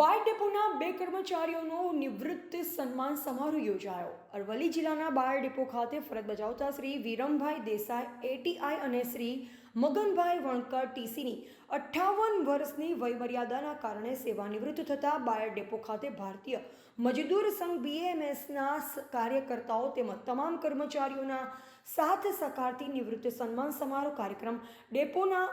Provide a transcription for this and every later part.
બાળ ડેપોના બે કર્મચારીઓનો નિવૃત્ત સન્માન સમારોહ યોજાયો. અરવલ્લી જિલ્લાના બાર ડેપો ખાતે ફરજ બજાવતા શ્રી વિરમભાઈ દેસાઈ, એટીઆઈ અને શ્રી મગનભાઈ વણકર ટીસીની અઠ્ઠાવન વર્ષની વયમર્યાદાના કારણે સેવાનિવૃત્ત થતા બાયર ડેપો ખાતે ભારતીય મજદૂર સંઘ બીએમએસના કાર્યકર્તાઓ તેમજ તમામ કર્મચારીઓના સાથ સહકારથી નિવૃત્ત સન્માન સમારોહ કાર્યક્રમ ડેપોના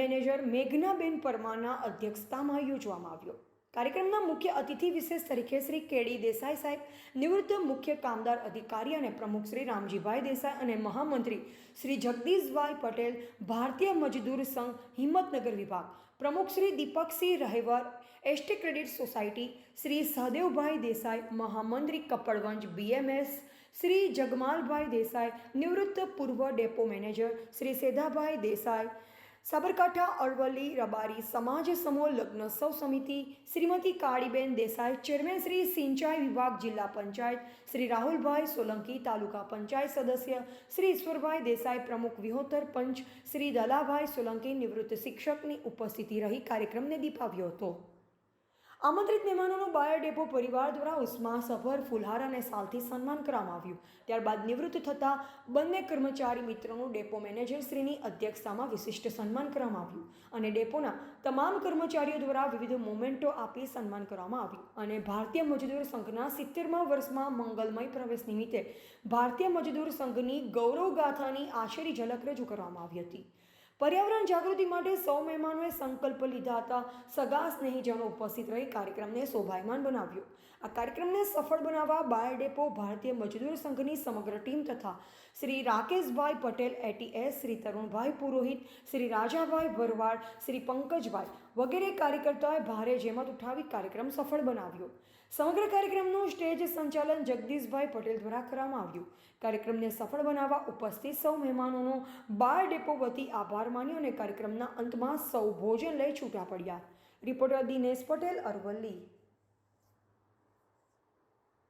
મેનેજર મેઘનાબેન પરમારના અધ્યક્ષતામાં યોજવામાં આવ્યો. કાર્યક્રમના મુખ્ય અતિથિ વિશેષ તરીકે શ્રી કેડી દેસાઈ સાહેબ, નિવૃત્ત મુખ્ય કામદાર અધિકારી અને પ્રમુખ શ્રી રામજીભાઈ દેસાઈ અને મહામંત્રી શ્રી જગદીશભાઈ પટેલ, ભારતીય મજદૂર સંઘ, હિંમતનગર વિભાગ. પ્રમુખ Shri Deepaksinh Rahevar ST credit society, Shri Sahdevbhai Desai, મહામંત્રી કપડવંજ બીએમએસ શ્રી જગમાલભાઈ દેસાઈ, નિવૃત્ત પૂર્વ ડેપો મેનેજર શ્રી સેધાભાઈ દેસાઈ સાબરકાંઠા, અરવલ્લી, રબારી સમાજ સમૂહ લગ્નોત્સવ સમિતિ, શ્રીમતી કાળીબેન દેસાઈ, ચેરમેન શ્રી સિંચાઈ વિભાગ, જિલ્લા પંચાયત, શ્રી રાહુલભાઈ સોલંકી, તાલુકા પંચાયત સદસ્ય, શ્રી ઈશ્વરભાઈ દેસાઈ પ્રમુખ વિહોતર પંચ, શ્રી દલાભાઈ સોલંકી નિવૃત્ત શિક્ષકની ઉપસ્થિતિ રહી કાર્યક્રમને દીપાવ્યો હતો. આમંત્રિત મહેમાનોનું બાયો ડેપો પરિવાર દ્વારા ઉષ્માસભર ફુલહાર અને સાલથી સન્માન કરવામાં આવ્યું. ત્યારબાદ નિવૃત્ત થતા બંને કર્મચારી મિત્રોનું ડેપો મેનેજર શ્રીની અધ્યક્ષતામાં વિશિષ્ટ સન્માન કરવામાં આવ્યું અને ડેપોના તમામ કર્મચારીઓ દ્વારા વિવિધ મોમેન્ટો આપી સન્માન કરવામાં આવ્યું. અને ભારતીય મજદૂર સંઘના સિત્તેરમા વર્ષમાં મંગલમય પ્રવેશ નિમિત્તે ભારતીય મજદૂર સંઘની ગૌરવગાથાની આશેરી ઝલક રજૂ કરવામાં આવી હતી. પર્યાવરણ જાગૃતિ માટે સૌ મહેમાનોએ સંકલ્પ લીધા હતા. સગા સ્નેહીજનો ઉપસ્થિત રહી કાર્યક્રમને શોભાયમાન બનાવ્યો. આ કાર્યક્રમને સફળ બનાવવા બાયડેપો, ભારતીય મજદૂર સંઘની સમગ્ર ટીમ તથા શ્રી રાકેશભાઈ પટેલ એટીએસ શ્રી તરુણભાઈ પુરોહિત, શ્રી રાજાભાઈ ભરવાડ, શ્રી પંકજભાઈ વગેરે કાર્યકર્તાઓએ ભારે જેમત ઉઠાવી કાર્યક્રમ સફળ બનાવ્યો. સમગ્ર કાર્યક્રમનું સ્ટેજ સંચાલન જગદીશભાઈ પટેલ દ્વારા કરવામાં આવ્યું. કાર્યક્રમને સફળ બનાવવા ઉપસ્થિત સૌ મહેમાનોનો બાર ડેપો વતી આભાર માન્યો અને કાર્યક્રમના અંતમાં સૌ ભોજન લઈ છૂટા પડ્યા. રિપોર્ટર દિનેશ પટેલ અરવલ્લી.